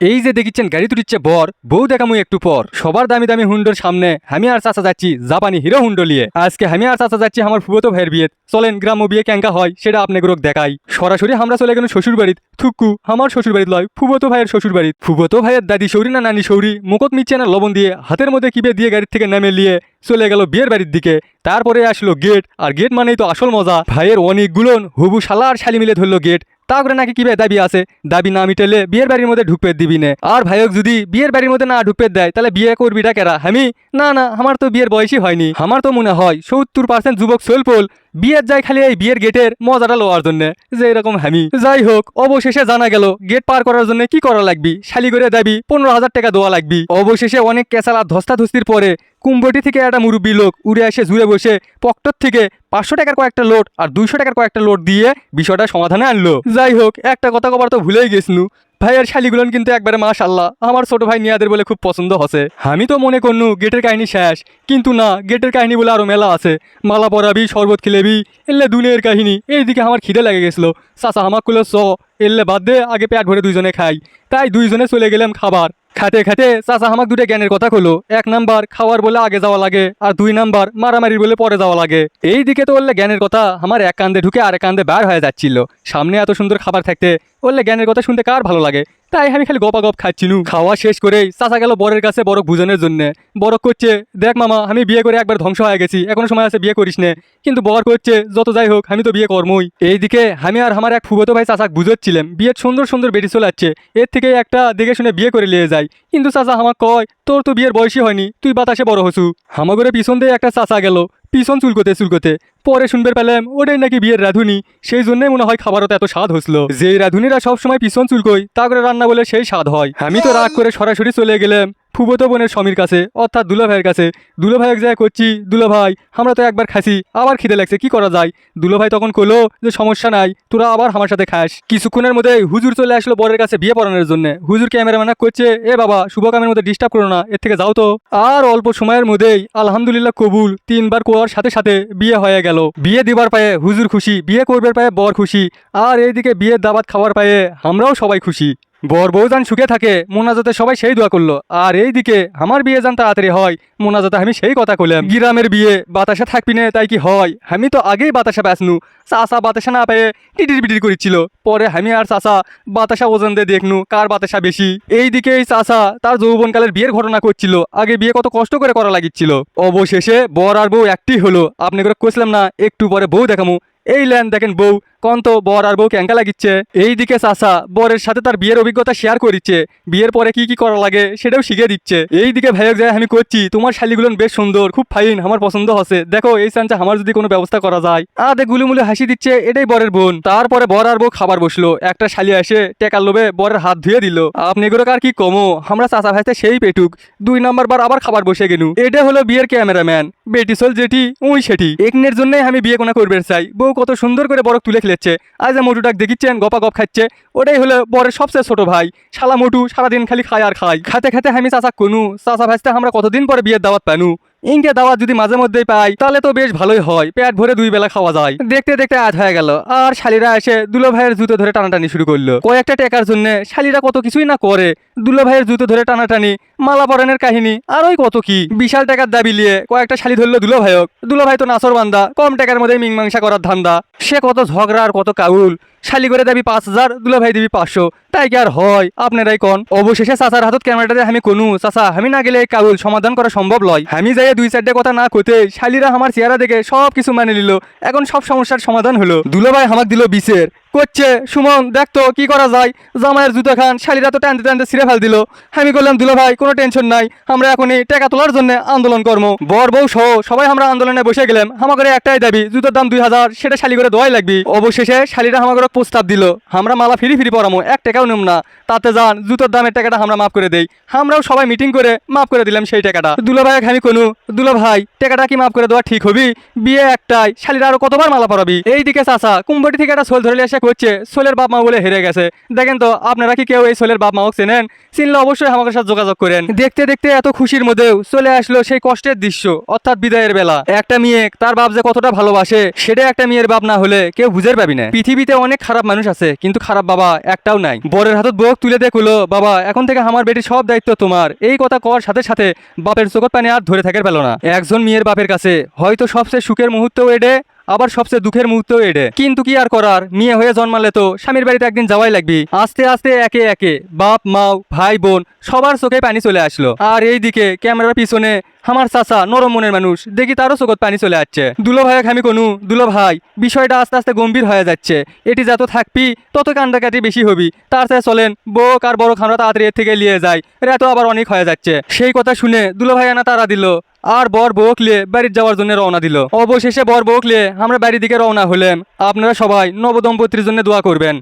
এই যে দেখিচ্ছেন গাড়ি তুলিচ্ছে বর, বউ দেখামু একটু পর। সবার দামি দামি হুন্ডোর সামনে আমি আর চাচা যাচ্ছি জাপানি হিরো হুন্ডো নিয়ে। আজকে আমি আর চাচা যাচ্ছি আমার ফুবতো ভাইয়ের বিয়ে চলেন গ্রাম্য বিয়ে ক্যাঙ্কা হয়, সেটা আপনাকে দেখাই। সরাসরি আমরা চলে গেলাম শ্বশুর বাড়িত থুক্কু আমার শ্বশুর বাড়িত লয় ফুবতো ভাইয়ের শ্বশুর বাড়িত ফুবতো ভাইয়ের দাদি সৌরি না নানি সৌরি মুকত মিচ্ছে না লবণ দিয়ে হাতের মধ্যে কিবে দিয়ে গাড়ির থেকে নামে নিয়ে চলে গেল বিয়ের বাড়ির দিকে। তারপরে আসলো গেট, আর গেট মানেই তো আসল মজা। ভাইয়ের অনেকগুলোন, হুবু শালা আর শালি মিলে ধরলো গেট। তা করে নাকি কিবে দাবি আছে? দাবি না মিটেলে বিয়ের বাড়ির মধ্যে ঢুকপে দিবি না। আর ভাইয়ক যদি বিয়ের বাড়ির মধ্যে না ঢুকপে দেয়, তাহলে বিয়ে করবিটা কেরা? আমি না না, আমার তো বিয়ের বয়সই হয়নি। আমার তো মনে হয় সত্তর পার্সেন্ট যুবক সোলপোল বিয়ের যায় খালি এই বিয়ের গেটের মজাটা লওয়ার জন্য। যে এরকম হামি। যাই হোক, অবশেষে জানা গেল গেট পার করার জন্য কি করা লাগবি? শালি করে দাবি, পনেরো হাজার টাকা দেওয়া লাগবি। অবশেষে অনেক কেসালা ধস্তাধস্তির পরে কুম্বটি থেকে একটা মুরব্বী লোক উড়ে এসে জুড়ে বসে পকটর থেকে পাঁচশো টাকার কয়েকটা লোড আর দুইশো টাকার কয়েকটা লোড দিয়ে বিষয়টা সমাধানে আনলো। যাই হোক, একটা কথা কবার তো ভুলেই গেছনু ভাইয়ের শালিগুলন কিন্তু একবারে মাশাল্লাহ আমার ছোট ভাই নিয়াদের বলে খুব পছন্দ হসে। আমি তো মনে করনু, গেটের কাহিনী শেষ। কিন্তু না, গেটের কাহিনী বলে আরও মেলা আছে। মালা পরাবি, শরবত খেলেবি, এলে দুনিয়ার কাহিনী, এইদিকে আমার খিদে লেগে গেছিল। চাচা আমার কুলো চ, এলে বাদ দে, আগে পেট ভরে দুইজনে খাই। তাই দুইজনে চলে গেলাম খাবার। খাতে খাতে চাচা আমাক দুটো জ্ঞানের কথা কলো এক নাম্বার, খাওয়ার বলে আগে যাওয়া লাগে, আর দুই নাম্বার, মারামারির বলে পরে যাওয়া লাগে। এই দিকে তো বললে জ্ঞানের কথা আমার এক কান্দে ঢুকে আর এক কান্দে বার হয়ে যাচ্ছিল। সামনে এত সুন্দর খাবার থাকতে বললে জ্ঞানের কথা শুনতে কার ভালো লাগে? তাই আমি খালি গপা গপ খাচ্ছিনু খাওয়া শেষ করেই চাচা গেল বরের কাছে বরক বুঝানোর জন্য। বরক করছে দেখ মামা, আমি বিয়ে করে একবার ধ্বংস হয়ে গেছি, এখনও সময় আছে বিয়ে করিস নে কিন্তু বর করছে যত যাই হোক, আমি তো বিয়ে কর্মই। এইদিকে আমি আর আমার এক ফুবতো ভাই চাচাক বুঝাচ্ছিলাম বিয়ের সুন্দর সুন্দর বেটি চলে এর থেকে একটা দেখে শুনে বিয়ে করে নিয়ে যাই কিন্তু চাচা আমার কয়, তোর তো বিয়ের বয়সই হয়নি, তুই বাতাসে বড় হসু। হামাগরে পিছন দিয়ে একটা চাচা গেল পিছন চুলকোতে চুলকোতে পরে শুনবে পেলাম ওটাই নাকি বিয়ের রাঁধুনি। সেই জন্যই মনে হয় খাবারও তো এত স্বাদ হসলো যে রাঁধুনিরা সবসময় পিছন চুলকোয় তা করে রান্না বলে সেই স্বাদ হয়। আমি তো রাগ করে সরাসরি চলে গেলাম। ফুবতো বোনের স্বামীর কাছে, অর্থাৎ দুলো ভাইয়ের কাছে দুলো ভাই এক জায়গায় করছি দুলো ভাই আমরা তো একবার খাসি আবার খিদে লাগছে, কি করা যায়? দুলো ভাই তখন কলো যে সমস্যা নাই, তোরা আবার আমার সাথে খাস। কিছুক্ষণের মধ্যে হুজুর চলে আসলো বরের কাছে বিয়ে পড়ানোর জন্য। হুজুর ক্যামেরাম্যান করছে এ বাবা শুভ কামের মধ্যে ডিস্টার্ব করো না, এর থেকে যাও তো। আর অল্প সময়ের মধ্যেই আলহামদুলিল্লাহ কবুল তিনবার কোয়ার সাথে সাথে বিয়ে হয়ে গেল। বিয়ে দিবার পায়ে হুজুর খুশি, বিয়ে করবার পায়ে বর খুশি, আর এইদিকে বিয়ের দাবাত খাওয়ার পায়ে আমরাও সবাই খুশি। বর বউজান সুখে থাকে, মোনাজাতে সবাই সেই দোয়া করল। আর এই দিকে আমার বিয়ে যান তাড়াতাড়ি হয়, মোনাজাতে আমি সেই কথা কইলাম। গ্রামের বিয়ে, বাতাসা থাকবি না, তাই কি হয়? আমি তো আগেই বাতাসা বেসনু চাষা বাতাসা না পেয়ে টিটির বিটির করেছিল পরে আমি আর চাষা বাতাসা ওজন দিয়ে দেখনু কার বাতাসা বেশি। এইদিকে এই চাষা তার যৌবনকালের বিয়ের ঘটনা করছিল। আগে বিয়ে কত কষ্ট করে করা লাগিচ্ছিল। অবশেষে বর আর বউ একটি হলো। আপনি করে কইছিলাম না, একটু পরে বউ দেখামু। এই ল্যান দেখেন বউ, কন্ত, বর আর বউ ক্যাঙ্কা লাগিচ্ছে। এইদিকে চাষা বরের সাথে তার বিয়ের অভিজ্ঞতা শেয়ার করিচ্ছে। বিয়ের পরে কি কি করা লাগে সেটাও শিখে দিচ্ছে। এইদিকে ভাইয়ক যায়, আমি করছি, তোমার শালিগুলো বেশ সুন্দর, খুব ফাইন আমার পছন্দ হচ্ছে দেখো, এই চান্সে আমার যদি কোনো ব্যবস্থা করা যায়। আদে গুলুমুলু হাসি দিচ্ছে, এটাই বরের বোন। তারপরে বর আর বউ খাবার বসল। একটা শালি এসে টেকার লোভে বরের হাত ধুয়ে দিল। আপনি এগুলো আর কি কমো? আমরা চাচা ভাইতে সেই পেটুক। দুই নাম্বার বার আবার খাবার বসে গেলু এটা হলো বিয়ের ক্যামেরাম্যান। বেটি চল যেটি, উই সেটি। একনের জন্যই আমি বিয়ে কোনা করবে চাই। বউ কত সুন্দর করে বরক তুলে খেলেছে। আজ মোটুটাক দেখিচ্ছেন গপা গপ খাচ্ছে। ওটাই হলো বরের সবচেয়ে ছোট ভাই। শালা মোটু সারাদিন খালি খায় আর খায়। খাতে খাতে আমি চাচা কনু। চাচা ভাজতে আমরা কতদিন পরে বিয়ের দাওয়াত পানু? ইনকে দাওয়াত যদি মাঝে মধ্যেই পাই, তাহলে তো বেশ ভালোই হয়। পেট ভরে দুই বেলা খাওয়া যায়। দেখতে দেখতে আজ হয়ে গেল। আর শালিরা এসে দুলো ভাইয়ের জুতো ধরে টানাটানি শুরু করল। কয়েকটা টেকার জন্য শালিরা কত কিছুই না করে। দুলো ভাইয়ের জুতো ধরে টানাটানি মালা পরানের কাহিনী, আর ওই কত কি? বিশাল টাকার দাবি নিয়ে কয়েকটা শালি ধরলো দুলো ভাইয়ক দুলো ভাই তো নাচর বান্দা কম টাকার মধ্যে মিংমাংসা করার ধান্দা। সে কত ঝগড়া আর কত কাউল। শালি করে দাবি পাঁচ হাজার দুলো ভাই দিবি পাঁচশো। তাই কি আর হয়? আপনারাই কন। অবশেষে চাচার হাতত ক্যামেরাটাতে আমি কোনো। চাচা, আমি না গেলে কাউল সমাধান করা সম্ভব লয়। আমি যাই দুই চারটে কথা না কতে শালিরা আমার চেহারা দেখে সব কিছু মানে নিল। এখন সব সমস্যার সমাধান হলো। দুলো ভাই আমাকে দিল বিশের করছে সুমন, দেখ তো কি করা যায়। জামাইয়ের জুতো খান, শালিরা তো টানতে টানতে ছিঁড়ে ফেল দিল। আমি বললাম দুলো ভাই কোনো টেনশন নাই। আমরা এখনই টাকা তোলার জন্য আন্দোলন করব। বর, বউ সহ সবাই আমরা আন্দোলনে বসে গেলাম। আমাদের একটাই দাবি, জুতোর দাম দুই হাজার, সেটা শালি করে দোয়াই লাগবে। অবশেষে শালিরা আমাদের প্রস্তাব দিল, আমরা মালা ফিরি ফিরি পরামো, এক টাকাও নিম না। তাতে যান, জুতোর দামের টাকাটা আমরা মাফ করে দেই। আমরাও সবাই মিটিং করে মাফ করে দিলাম সেই টাকাটা। দুলো ভাই আমি কোনো, দুলো ভাই, টাকাটা কি মাফ করে দেওয়া ঠিক হবি? বিয়ে একটাই, শালিরা আরও কতবার মালা পরাবি? এইদিকে চাচা, কুম্বটি থেকে একটা সোল ধরে এসে করছে সোলের বাপ মা বলে হেরে গেছে। দেখেন তো, আপনারা কি কেউ এই সোলের বাপ মাও চেনেন? চিনলে অবশ্যই আমাকে সাথে যোগাযোগ করেন। দেখতে দেখতে এত খুশির মধ্যেও চলে আসলো সেই কষ্টের দৃশ্য, অর্থাৎ বিদায়ের বেলা। একটা মেয়ে, তার বাপ যে কতটা ভালোবাসে, সেটা একটা মেয়ের বাপ না হলে কেউ বুঝের পাবি না। পৃথিবীতে অনেক খারাপ মানুষ আছে, কিন্তু খারাপ বাবা একটাও নাই। বরের হাতত বোক তুলে দেখল, বাবা, এখন থেকে আমার বেটি সব দায়িত্ব তোমার। এই কথা কর সাথে সাথে বাপের চোখত পানি আর ধরে থাকার পেল না। একজন মেয়ের বাপের কাছে, হয়তো সবচেয়ে সুখের মুহূর্তেও এডে আবার সবচেয়ে দুঃখের মুহূর্তও এডে। কিন্তু কি আর করার? মেয়ে হয়ে জন্মালে তো স্বামীর বাড়িতে একদিন যাওয়াই লাগবি। আস্তে আস্তে একে একে বাপ, মাও, ভাই, বোন সবার চোখে পানি চলে আসলো। আর এই দিকে ক্যামেরার পিছনে আমার চাচা নরম মনের মানুষ, দেখি তারও চোখত পানি চলে আসছে। দুলো ভাইয়া আমি কোনো, দুলো ভাই, বিষয়টা আস্তে আস্তে গম্ভীর হয়ে যাচ্ছে। এটি যত থাকবি, তত কান্দাকাটি বেশি হবি। তার সাথে চলেন, বউক আর বড় খানরা তাড়াতাড়ি এর থেকে নিয়ে যায়। তো আবার অনেক হয়ে যাচ্ছে। সেই কথা শুনে দুলো ভাই আনা তারা দিল। আর বর বউক লিয়ে বাড়ির যাওয়ার জন্য রওনা দিল। অবশেষে বর বউক লিয়ে আমরা বাড়ির দিকে রওনা হলেন আপনারা সবাই নবদম্পতির জন্য দোয়া করবেন।